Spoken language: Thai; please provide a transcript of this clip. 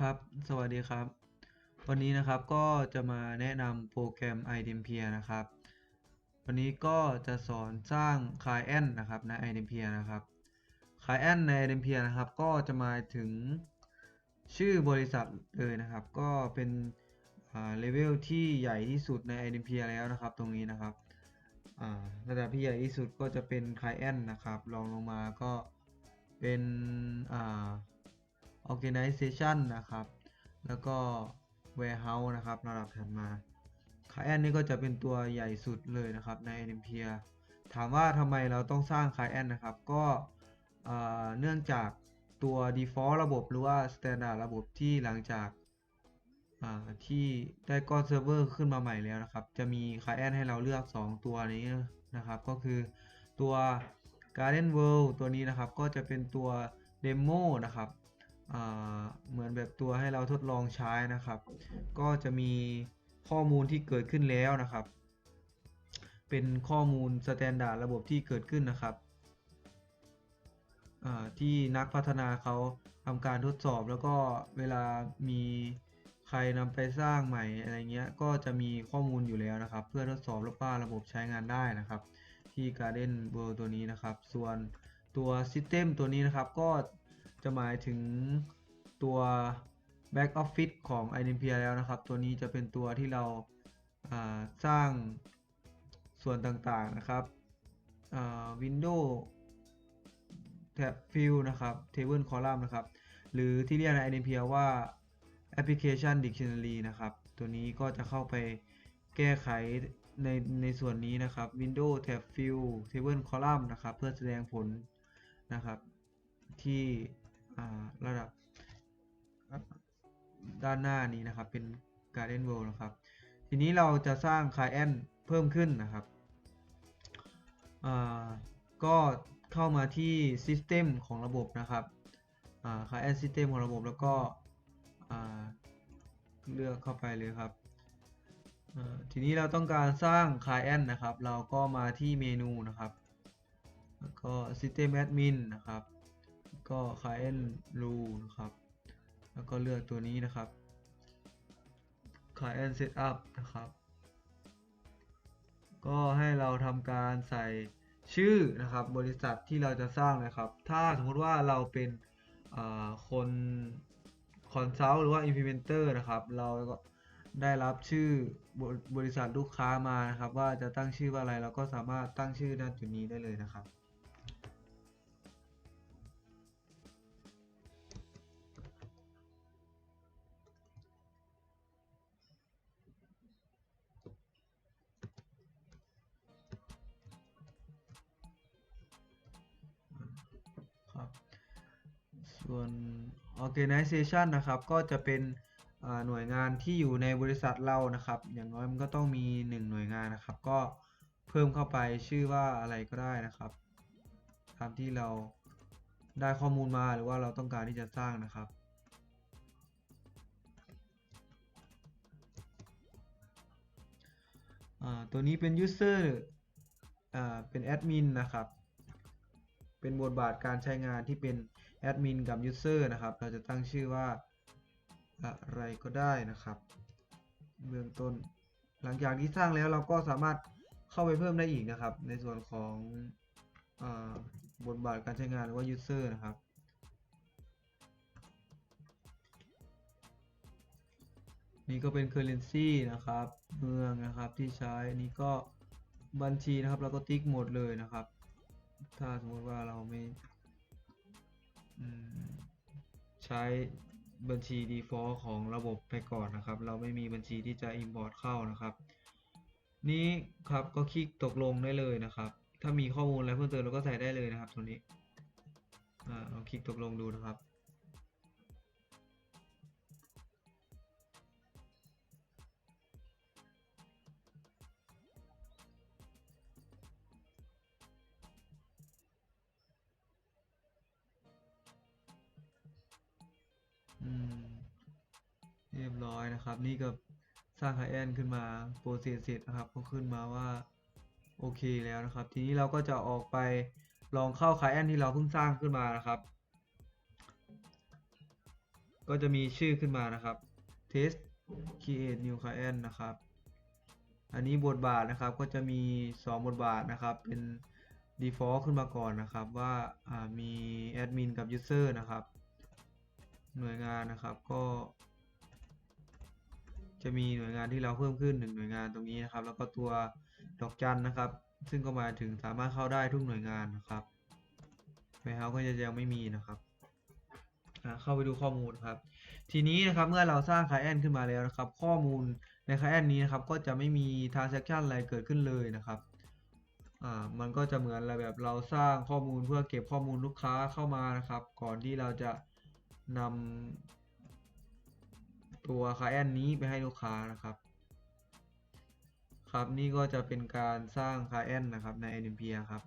ครับ สวัสดีครับ วันนี้นะครับก็จะมาแนะนำโปรแกรม i d e m p i r นะครับ วันนี้ก็จะสอนสร้าง client นะครับใน i d e m p i r นะครับ client ใน i d e m p i r นะครับ ก็จะมาถึงชื่อบริษัทเลยนะครับ ก็เป็นเลเวลที่ใหญ่ที่สุดใน i d e m p i r แล้วนะครับ ตรงนี้นะครับระดับที่ใหญ่ที่สุดก็จะเป็น client นะครับรองลงมาก็เป็นอ่า organization นะครับ แล้วก็ warehouse นะครับระดับถัดมา client นี่ก็จะเป็นตัวใหญ่สุดเลยนะครับใน NPR ถามว่าทำไมเราต้องสร้าง client นะครับ ก็เนื่องจากตัว default ระบบหรือว่า standard ระบบที่หลังจากที่ได้ก้อนเซิร์ฟเวอร์ขึ้นมาใหม่แล้วนะครับ จะมี client ให้เราเลือก 2 ตัวนี้นะครับ ก็คือตัว Garden World ตัวนี้นะครับ ก็จะเป็นตัว demo นะครับ เหมือนแบบตัวให้เราทดลองใช้นะครับ ก็จะมีข้อมูลที่เกิดขึ้นแล้วนะครับ เป็นข้อมูลสแตนดาร์ดระบบที่เกิดขึ้นนะครับที่นักพัฒนาเขาทำการทดสอบแล้วก็เวลามีใครนำไปสร้างใหม่อะไรเงี้ยก็จะมีข้อมูลอยู่แล้วนะครับ เพื่อทดสอบแล้วว่าระบบใช้งานได้นะครับ ที่ Garden World ตัวนี้นะครับ ส่วนตัว System ตัวนี้นะครับก็ จะหมายถึงตัว Back Office ของ iDempier แล้วนะครับ ตัวนี้จะเป็นตัวที่เราาสร้างส่วนต่างๆนะครับ Windows แท็บ Field นะครับ Table Column นะครับ หรือที่เรียกใน iDempier ว่า Application Dictionary นะครับ ตัวนี้ก็จะเข้าไปแก้ไขในในส่วนนี้นะครับ Windows Tab Field Table Column นะครับ เพื่อแสดงผลนะครับที่ ระดับด้านหน้านี้นะครับ เป็น Garden World นะครับ ทีนี้เราจะสร้าง Client เพิ่มขึ้นนะครับก็เข้ามาที่ System ของระบบนะครับอ่า Client System ของระบบแล้วก็เลือกเข้าไปเลยครับ ทีนี้เราต้องการสร้าง Client นะครับ เราก็มาที่เมนูนะครับ แล้วก็ System Admin นะครับ ก็ Client Rule นะครับ แล้วก็เลือกตัวนี้นะครับ Client Setup นะครับ ก็ให้เราทำการใส่ชื่อนะครับ บริษัทที่เราจะสร้างนะครับ ถ้าสมมติว่าเราเป็นคนคอนซัลท์หรือว่า implementer นะครับ เราก็ได้รับชื่อบริษัทลูกค้ามานะครับ ว่าจะตั้งชื่อว่าอะไรเราก็สามารถตั้งชื่อณจุดนี้ได้เลยนะครับ ส่วน organization นะครับ ก็จะเป็นหน่วยงานที่อยู่ในบริษัทเรานะครับ อย่างน้อยมันก็ต้องมี 1 หน่วยงานนะครับ ก็เพิ่มเข้าไปชื่อว่าอะไรก็ได้นะครับตามที่เราได้ข้อมูลมาหรือว่าเราต้องการที่จะสร้างนะครับ ตัวนี้เป็น user อ่าเป็นแอดมินนะครับ เป็นบทบาทการใช้งานที่เป็นแอดมินกับ user นะครับ เราจะตั้งชื่อว่าอะไรก็ได้นะครับ เบื้องต้น หลังจากที่สร้างแล้วเราก็สามารถเข้าไปเพิ่มได้อีกนะครับ ในส่วนของอบทบาทการใช้งานหรือว่า user นะครับ นี่ก็เป็น currency นะครับ เมืองนะครับที่ใช้นี่ก็บัญชีนะครับเราก็ติ๊กหมดเลยนะครับ ถ้าสมมติว่าเราไม่ใช้บัญชี default ของระบบไปก่อนนะครับ เราไม่มีบัญชีที่จะ import เข้านะครับ นี้ครับก็คลิกตกลงได้เลยนะครับ ถ้ามีข้อมูลอะไรเพิ่มเติมเราก็ใส่ได้เลยนะครับตรงนี้อ่าคลิกตกลงดูนะครับ อืม เรียบร้อยนะครับ นี่ก็สร้าง client ขึ้นมาโปรเซสเสร็จนะครับ ก็ขึ้นมาว่า โอเคแล้วนะครับ ทีนี้เราก็จะออกไปลองเข้า client ที่เราเพิ่งสร้างขึ้นมานะครับ ก็จะมีชื่อขึ้นมานะครับ test create new client นะครับ อันนี้บทบาทนะครับก็จะมี 2 บทบาทนะครับ เป็น default ขึ้นมาก่อนนะครับว่ามีแอดมินกับ user นะครับ หน่วยงานนะครับก็ จะมีหน่วยงานที่เราเพิ่มขึ้นหนึ่งหน่วยงานตรงนี้นะครับ แล้วก็ตัวดอกจันนะครับ ซึ่งก็มาถึงสามารถเข้าได้ทุกหน่วยงานนะครับไวเฮาก็จะยังไม่มีนะครับเข้าไปดูข้อมูลครับ ทีนี้นะครับเมื่อเราสร้าง client ขึ้นมาแล้วนะครับ ข้อมูลใน client นี้นะครับ ก็จะไม่มี transaction อะไรเกิดขึ้นเลยนะครับอ่ามันก็จะเหมือนอะไรแบบเราสร้างข้อมูลเพื่อเก็บข้อมูลลูกค้าเข้ามานะครับ ก่อนที่เราจะ นำตัวคาแอนนี้ไปให้ลูกค้านะครับ ครับนี่ก็จะเป็นการสร้างคาแอนนะครับใน NPM ครับ